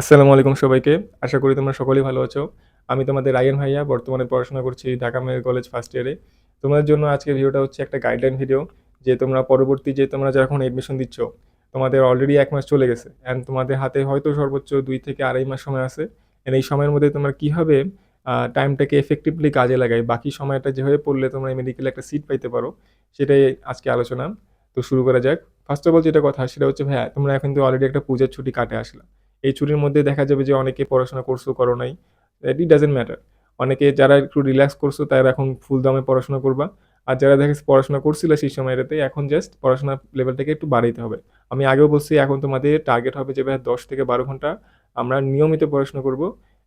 আসসালামু আলাইকুম সবাইকে। আশা করি তোমরা সকলেই ভালো আছো। আমি তোমাদের রায়ান ভাইয়া। বর্তমানে পড়াশোনা করছি ঢাকা মেডিকেল কলেজ ফার্স্ট ইয়ারে। তোমাদের জন্য আজকের ভিডিওটা হচ্ছে একটা গাইডলাইন ভিডিও। যে তোমরা পরবর্তী যে তোমরা যখন এডমিশন দিচ্ছ, তোমাদের অলরেডি এক মাস চলে গেছে। অ্যান্ড তোমাদের হাতে হয়তো সর্বোচ্চ দুই থেকে ২.৫ মাস সময় আছে। এন্ড এই সময়ের মধ্যে তোমরা কীভাবে টাইমটাকে এফেক্টিভলি কাজে লাগাই, বাকি সময়টা যেভাবে পড়লে তোমরা মেডিকেলে একটা সিট পাইতে পারো, সেটাই আজকে আলোচনা। তো শুরু করা যাক। ফার্স্ট অফ অল যেটা কথা সেটা হচ্ছে ভাইয়া তোমরা এখন তো অলরেডি একটা পূজার ছুটি কাটে আসলা। এই ছুটির মধ্যে দেখা যাবে যে অনেকে পড়াশোনা করছ, করো নাই। It doesn't matter. অনেকে যারা একটু রিল্যাক্স করছ তারা এখন ফুল দমে পড়াশোনা করবা। আর যারা দেখা পড়াশোনা করছিলা সেই সময়টাতে এখন জাস্ট পড়াশোনার লেভেলটাকে একটু বাড়াইতে হবে। আমি আগেও বলছি এখন তোমাদের টার্গেট হবে যে ভাইয়া ১০ থেকে ১২ ঘণ্টা আমরা নিয়মিত পড়াশোনা করব।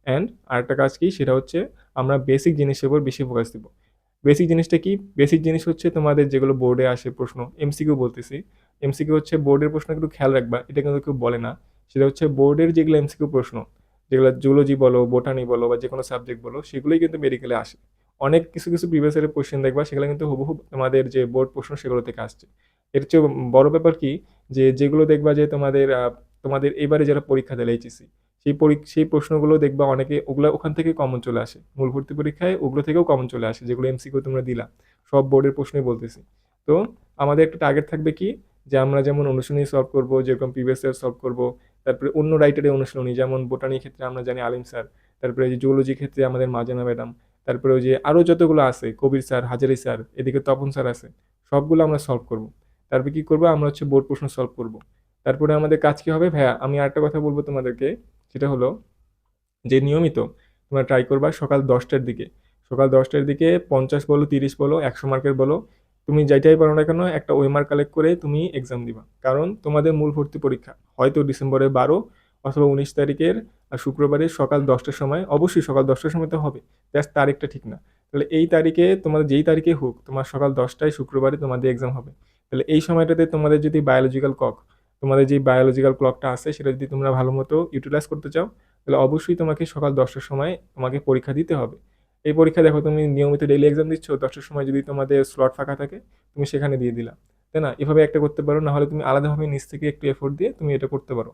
অ্যান্ড আরেকটা কাজ কি সেটা হচ্ছে আমরা বেসিক জিনিসের উপর বেশি ফোকাস দিব। বেসিক জিনিসটা কি? বেসিক জিনিস হচ্ছে তোমাদের যেগুলো বোর্ডে আসে প্রশ্ন, এমসিকিউ বলতেছি। এমসিকিউ হচ্ছে বোর্ডের প্রশ্ন একটু খেয়াল রাখবা। এটা কিন্তু কেউ বলে না। সেটা হচ্ছে বোর্ডের যেগুলো এমসিকিউ প্রশ্ন, যেগুলো জুলজি বলো, বোটানি বলো বা যে কোনো সাবজেক্ট বলো সেগুলোই কিন্তু মেডিকেলে আসে। অনেক কিছু, কিছু প্রিভিয়াস ইয়ারের কোয়েশ্চেন দেখবা সেগুলো কিন্তু হুবহু তোমাদের যে বোর্ড প্রশ্ন সেগুলো থেকে আসছে। এর চেয়েও বড় ব্যাপার কি? যে যেগুলো দেখবা যে তোমাদের তোমাদের এবারে যারা পরীক্ষা দেয় এইচএসসি সেই পরি সেই প্রশ্নগুলো দেখবা অনেকে ওগুলো ওখান থেকে কমন চলে আসে। মূল ভর্তি পরীক্ষায় ওগুলো থেকেও কমন চলে আসে যেগুলো এমসিকিউ তোমরা দিলা। সব বোর্ডের প্রশ্নই বলতেছি। তো আমাদের একটা টার্গেট থাকবে কি? যে আমরা যেমন অনুশীলনী সলভ করব যেরকম প্রিভিয়াস ইয়ার সলভ করব। তারপরে অন্য রাইটারের অনুশীলনী যেমন বোটানির ক্ষেত্রে আমরা জানি আলিম স্যার। তারপরে যে জুওলজির ক্ষেত্রে আমাদের মাজানা ম্যাডাম। তারপরে ওই যে আরও যতগুলো আছে কবির স্যার, হাজারি স্যার, এদিকে তপন স্যার আছে। সবগুলো আমরা সলভ করব। তারপরে কি করব? আমরা হচ্ছে বোর্ড প্রশ্ন সলভ করব। তারপরে আমাদের কাজ কি হবে? ভাইয়া আমি আরেকটা কথা বলব তোমাদেরকে। সেটা হলো যে নিয়মিত তোমরা ট্রাই করবা সকাল দশটার দিকে। সকাল দশটার দিকে ৫০ বলো, ৩০ বলো, ১০০ মার্কের বলো, তুমি যেইটাই পারো না কেন একটা ওয়েমার কালেক্ট করে তুমি এক্সাম দিবা। কারণ তোমাদের মূল ভর্তি পরীক্ষা হয়তো ডিসেম্বরের ১২ অথবা ১৯ তারিখের আ শুক্রবারের সকাল দশটার সময় অবশ্যই সকাল দশটার সময় তো হবে। জাস্ট তারিখটা ঠিক না। তাহলে এই তারিখে তোমাদের যেই তারিখে হোক তোমার সকাল দশটায় শুক্রবারে তোমাদের এক্সাম হবে। তাহলে এই সময়টাতে তোমাদের যদি বায়োলজিক্যাল ক্লক, তোমাদের যে বায়োলজিক্যাল ক্লকটা আছে সেটা যদি তোমরা ভালোমতো ইউটিলাইজ করতে চাও, তাহলে অবশ্যই তোমাকে সকাল দশটার সময় তোমাকে পরীক্ষা দিতে হবে। এই পরীক্ষা দেখো তুমি নিয়মিত ডেইলি এক্সাম দিচ্ছ, দশটার সময় যদি তোমাদের স্লট ফাঁকা থাকে, তুমি সেখানে দিয়ে দিলা। তাই না? এভাবে একটা করতে পারো। নাহলে তুমি আলাদাভাবে নিজ থেকে একটু এফোর্ট দিয়ে তুমি এটা করতে পারো।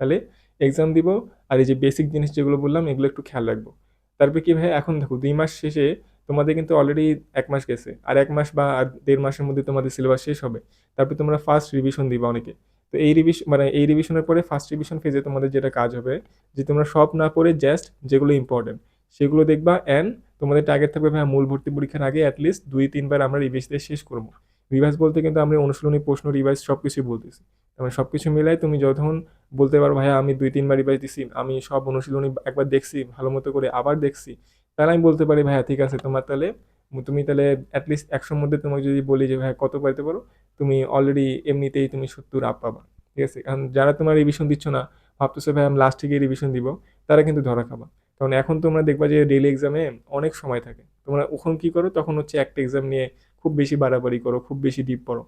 তাহলে এক্সাম দিব আর এই যে বেসিক জিনিস যেগুলো বললাম এগুলো একটু খেয়াল রাখব। তারপরে কি ভাই এখন দেখো দুই মাস শেষে তোমাদের কিন্তু অলরেডি এক মাস গেছে। আর এক মাস বা আর দেড় মাসের মধ্যে তোমাদের সিলেবাস শেষ হবে। তারপরে তোমরা ফার্স্ট রিভিশন দিবা অনেকে। তো এই রিভিশ মানে এই রিভিশনের পরে ফার্স্ট রিভিশন ফেজে তোমাদের যেটা কাজ হবে যে তোমরা সব না পড়ে জাস্ট যেগুলো ইম্পোর্টেন্ট সেগুলো দেখবা অ্যান্ড তোমাদের টার্গেট থাকবে ভাইয়া মূল ভর্তি পরীক্ষার আগে এটলিস্ট ২-৩ বার আমরা রিভাইজ দিয়ে শেষ করব রিভাইজ বলতে কিন্তু আমরা অনুশীলনী, প্রশ্ন, রিভাইজ সবকিছুই বলতেছি। মানে সবকিছু মিলাই তুমি যখন বলতে পারো ভাইয়া আমি ২-৩ বার রিভাইজ দিছি, আমি সব অনুশীলনী একবার দেখছি, ভালো মতো করে আবার দেখছি। তাহলে আমি বলতে পারি ভাইয়া ঠিক আছে তোমার তাহলে তুমি তাহলে অ্যাটলিস্ট একশোর মধ্যে তোমাকে যদি বলি যে ভাইয়া কত পাইতে পারো? তুমি অলরেডি এমনিতেই তুমি ৭০ আপ পাবা। ঠিক আছে? কারণ যারা তোমার রিভিশন দিচ্ছ না, ভাবতেছো ভাই আমি লাস্টে গিয়ে রিভিশন দিব, তারা কিন্তু ধরা খাবা। কারণ এখন তোমরা দেখবা যে ডেইলি এক্সামে অনেক সময় থাকে। তোমরা ওখন কি করো? তখন হচ্ছে একটা এক্সাম নিয়ে খুব বেশি বাড়াবাড়ি করো, খুব বেশি ডিপ পড়ো।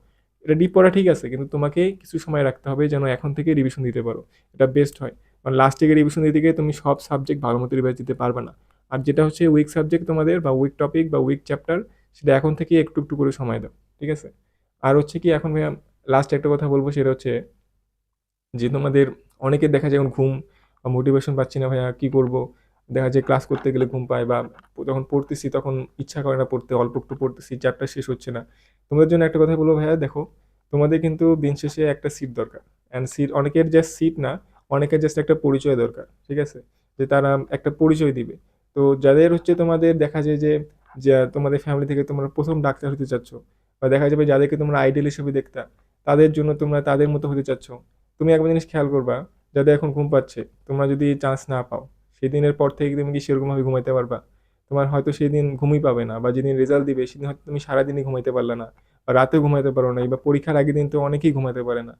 এটা ডিপ পড়া ঠিক আছে কিন্তু তোমাকে কিছু সময় রাখতে হবে যেন এখন থেকে রিভিশন দিতে পারো। এটা বেস্ট হয়। কারণ লাস্টে রিভিশন দিতে গিয়ে তুমি সব সাবজেক্ট ভালোমতো রিভাইজ দিতে পারবে না। আর যেটা হচ্ছে উইক সাবজেক্ট তোমাদের বা উইক টপিক বা উইক চ্যাপ্টার সেটা এখন থেকেই একটু, একটু করে সময় দাও। ঠিক আছে? আর হচ্ছে কি এখন লাস্ট একটা কথা বলব সেটা হচ্ছে যে তোমাদের অনেকের দেখা যায় এখন ঘুম বা মোটিভেশন পাচ্ছি না ভাইয়া কী করব? দেখা যায় ক্লাস করতে গেলে ঘুম পায় বা যখন পড়তেছি তখন ইচ্ছা করে না পড়তে, অল্প একটু পড়তেছি, চ্যাপ্টার শেষ হচ্ছে না। তোমাদের জন্য একটা কথা বলব ভাইয়া দেখো, তোমাদের কিন্তু দিন শেষে একটা সিট দরকার। অ্যান্ড সিট অনেকের জাস্ট সিট না, অনেকের জাস্ট একটা পরিচয় দরকার। ঠিক আছে? যে তারা একটা পরিচয় দিবে। তো যাদের হচ্ছে তোমাদের দেখা যায় যে, যা তোমাদের ফ্যামিলি থেকে তোমরা প্রথম ডাক্তার হতে চাচ্ছ বা দেখা যাবে যাদেরকে তোমরা আইডিয়াল হিসেবে দেখতা, তাদের জন্য তোমরা তাদের মতো হতে চাচ্ছ। তুমি একবার জিনিস খেয়াল করবা, যাদের এখন ঘুম পাচ্ছে, তোমরা যদি চান্স না পাও, সেদিনের পর থেকে তুমি কি সেরকমভাবে ঘুমাইতে পারবা? তোমার হয়তো সেদিন ঘুমই পাবে না বা যেদিন রেজাল্ট দিবে সেদিন হয়তো তুমি সারাদিনই ঘুমাইতে পারলে না বা রাতেও ঘুমাইতে পারো না বা পরীক্ষার আগের দিন তো অনেকেই ঘুমাতে পারে না।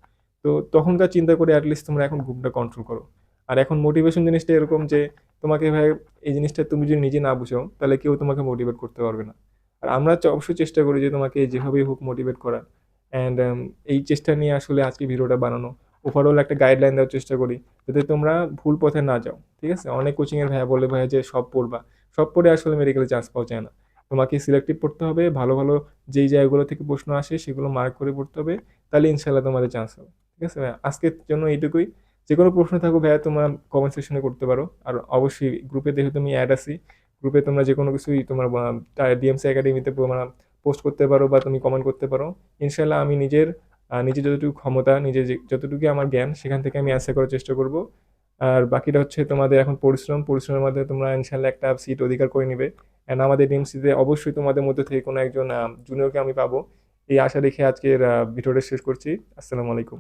তো তখনকার চিন্তা করে এটলিস্ট তোমরা এখন ঘুমটা কন্ট্রোল করো। আর এখন মোটিভেশন জিনিসটা এরকম যে তোমাকে ভাই এই জিনিসটা তুমি যদি নিজে না বুঝো, তাহলে কেউ তোমাকে মোটিভেট করতে পারবে না। আর আমরা অবশ্যই চেষ্টা করি যে তোমাকে যেভাবেই হোক মোটিভেট করার। অ্যান্ড um, এই চেষ্টা নিয়ে আসলে আজকে ভিডিওটা বানানো। ওভারঅল একটা গাইডলাইন দেওয়ার চেষ্টা করি, যাতে তোমরা ভুল পথে না যাও। ঠিক আছে? অনেক কোচিংয়ের ভাইয়া বলে ভাইয়া যে সব পড়বা। সব পড়ে আসলে মেডিকেলে চান্স পাওয়া যায় না। তোমাকে সিলেক্টিভ পড়তে হবে, ভালো, ভালো যেই জায়গাগুলো থেকে প্রশ্ন আসে সেগুলো মার্ক করে পড়তে হবে। তাহলে ইনশাআল্লাহ তোমাদের চান্স হবে। ঠিক আছে ভাইয়া? আজকের জন্য এইটুকুই। যে কোনো প্রশ্ন থাকো ভাইয়া তোমরা কমেন্ট সেকশনে করতে পারো আর অবশ্যই গ্রুপে যেহেতু তুমি অ্যাড আছি গ্রুপে তোমরা যে কোনো কিছুই তোমার ডিএমসি একাডেমিতে পোস্ট করতে পারো বা তুমি কমেন্ট করতে পারো ইনশাল্লাহ আমি নিজের নিজের যতটুকু ক্ষমতা, নিজে যতটুকু আমার জ্ঞান, সেখান থেকে আমি অ্যান্সার করার চেষ্টা করব। আর বাকিটা হচ্ছে তোমাদের এখন পরিশ্রম। পরিশ্রমের মাধ্যমে তোমরা ইনশাল্লাহ একটা সিট অধিকার করে নিবে। অ্যান্ড আমাদের ডিএমসিতে অবশ্যই তোমাদের মধ্যে থেকে কোনো একজন জুনিয়রকে আমি পাবো। এই আশা রেখে আজকের ভিডিওটা শেষ করছি। আসসালামু আলাইকুম।